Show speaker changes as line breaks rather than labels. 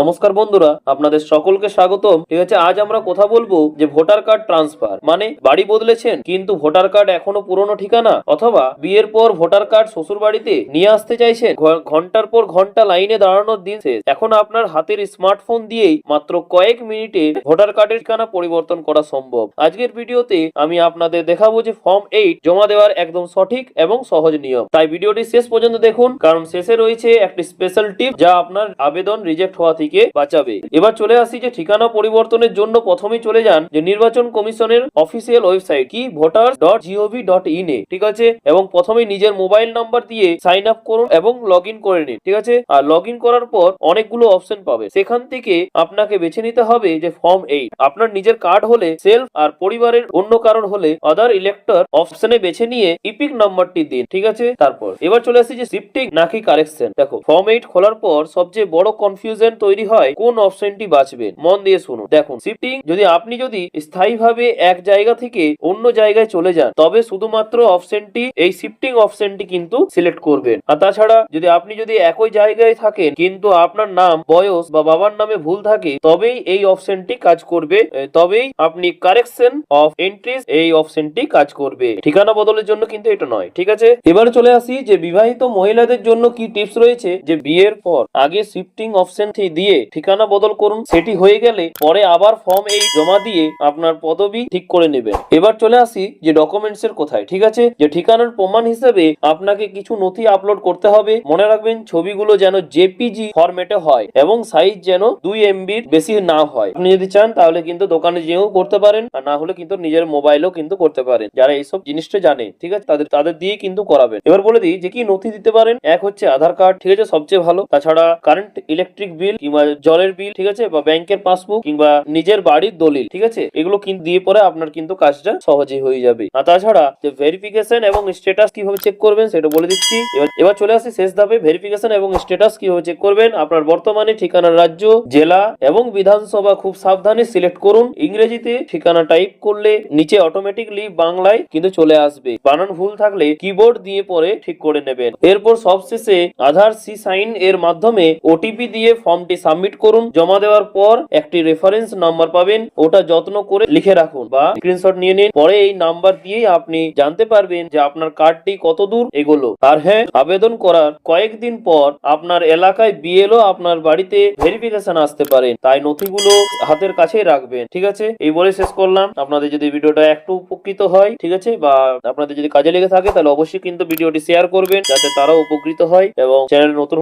নমস্কার বন্ধুরা, আপনাদের সকলকে স্বাগতম। ঠিক আছে আজ আমরা কথা বলব যে ভোটার কার্ড ট্রান্সফার। মানে বাড়ি বদলেছেন, কিন্তু ভোটার কার্ড এখনও পুরনো ঠিকানা? অথবা বিয়ের পর ভোটার কার্ড শ্বশুর বাড়িতে নিয়ে আসতে চাইছেন ঘণ্টার পর ঘণ্টা লাইনে দাঁড়ানোর দিন শেষ। এখন আপনার হাতের স্মার্টফোন দিয়েই মাত্র কয়েক মিনিটে ভোটার কার্ডের ঠিকানা পরিবর্তন করা সম্ভব। আজকের ভিডিওতে আমি আপনাদের দেখাবো যে ফর্ম এইট জমা দেওয়ার একদম সঠিক এবং সহজ নিয়ম। তাই ভিডিওটি শেষ পর্যন্ত দেখুন, কারণ শেষে রয়েছে একটি স্পেশাল টিপ যা আপনার আবেদন রিজেক্ট হওয়া থেকে বাঁচাবে। এবার চলে আসি যে ঠিকানা পরিবর্তনের জন্য প্রথমেই চলে যান যে নির্বাচন কমিশনের অফিসিয়াল ওয়েবসাইট কি voter dot gov dot in এ। ঠিক আছে? এবং প্রথমে নিজের মোবাইল নাম্বার দিয়ে সাইন আপ করুন এবং লগ ইন করে নিন। ঠিক আছে? আর লগ ইন করার পর অনেকগুলো অপশন পাবে। সেখান থেকে আপনাকে বেছে নিতে হবে যে ফর্ম এইট আপনার নিজের কার্ড হলে সেলফ আর পরিবারের অন্য কারোর হলে আদার ইলেক্টর অপশনে বেছে নিয়ে ইপিক নাম্বারটি দিন। ঠিক আছে? তারপর এবার চলে আসি যে শিফটিং নাকি কারেকশন দেখো ফর্ম এইট খোলার পর সবচেয়ে বড় কনফিউশন তৈরি হয়, কোন অপশনটি বাঁচবেন মন দিয়ে শুনুন। দেখুন শিফটিং যদি আপনি যদি স্থায়ীভাবে এক জায়গা থেকে অন্য জায়গায় চলে যান, তবে শুধুমাত্র অপশনটি এই শিফটিং অপশনটি কিন্তু সিলেক্ট করবেন। আর তাছাড়া যদি আপনি যদি একই জায়গায় থাকেন, কিন্তু আপনার নাম, বয়স বা বাবার নামে ভুল থাকে, তবেই এই অপশনটি কাজ করবে। তবেই আপনি কারেকশন অফ এন্ট্রিজ এই অপশনটি কাজ করবে। ঠিকানা বদলের জন্য কিন্তু এটা নয়, ঠিক আছে? এবার চলে আসি যে বিবাহিত মহিলাদের জন্য কি টিপস রয়েছে? যে বিয়ের পর আগে শিফটিং অপশন দিয়ে ঠিকানা বদল করুন। সেটি হয়ে গেলে পরে আবার ফর্ম এই জমা দিয়ে আপনার পদবি ঠিক করে নেবেন। এবার চলে আসি যে ডকুমেন্টস এর কোথায়, ঠিক আছে? যে ঠিকানার প্রমাণ হিসেবে আপনাকে কিছু নথি আপলোড করতে হবে। মনে রাখবেন ছবিগুলো যেন জেপিজি ফরম্যাটে হয় এবং সাইজ যেন দুই এমবির বেশি না হয়। আপনি যদি চান তাহলে কিন্তু দোকানে যেও করতে পারেন আর না হলে কিন্তু নিজের মোবাইলেও কিন্তু করতে পারেন। যারা এইসব জিনিসটা জানে, ঠিক আছে? তাদের তাদের দিয়ে কিন্তু করাবেন। এবার বলে দিই যে কি নথি দিতে পারেন? এক হচ্ছে আধার কার্ড ঠিক আছে? সবচেয়ে ভালো। তাছাড়া কারেন্ট ইলেকট্রিক বিল কিংবা জলের বিল ঠিক আছে? বা ব্যাংকের পাসবুক কিংবা নিজের বাড়ির দলিল, ঠিক আছে? এগুলো কিন্তু দিয়ে পরে আপনার কিন্তু কাজটা সহজেই হয়ে যাবে। আর তাছাড়া যে ভেরিফিকেশন এবং স্ট্যাটাস কীভাবে চেক করবেন সেটা বলে দিচ্ছি। এবার চলে আসি শেষ ধাপে ভেরিফিকেশন এবং স্ট্যাটাস কীভাবে চেক করবেন। আপনার বর্তমানে ঠিকানার রাজ্য, জেলা এবং বিধানসভা খুব সাবধানে সিলেক্ট করুন। ইংরেজিতে ঠিকানা টাইপ করলে নিচে অটোমেটিকলি বাংলায় কিন্তু চলে আসবে। বানান ভুল থাকলে কিবোর্ড দিয়ে পরে ঠিক করে নেবেন। এরপর সবশেষে আধার সি সাইন এর মাধ্যমে ওটিপি দিয়ে ফর্মটি সাবমিট করুন। জমা দেওয়ার পর একটি রেফারেন্স নাম্বার পাবেন। ওটা যত্ন করে লিখে রাখুন বা স্ক্রিনশট নিয়ে নিন। পরে এই নাম্বার দিয়েই আপনি জানতে পারবেন যে আপনার কার্ডটি কত দূর এগোলো। আর হ্যাঁ আবেদন করার কয়েকদিন পর আপনার এলাকায় বিএলও আপনার বাড়িতে ভেরিফিকেশন আসতে পারেন তাই নথিগুলো হাতের কাছেই রাখবেন, ঠিক আছে? এই বলে শেষ করলাম। আপনাদের যদি ভিডিওটা একটু উপকৃত হয়, ঠিক আছে? বা আপনাদের যদি কাজে লেগে থাকে, তাহলে অবশ্যই কিন্তু ভিডিওটি শেয়ার করবেন, যাতে তারাও উপকৃত হয় এবং চ্যানেল নতুন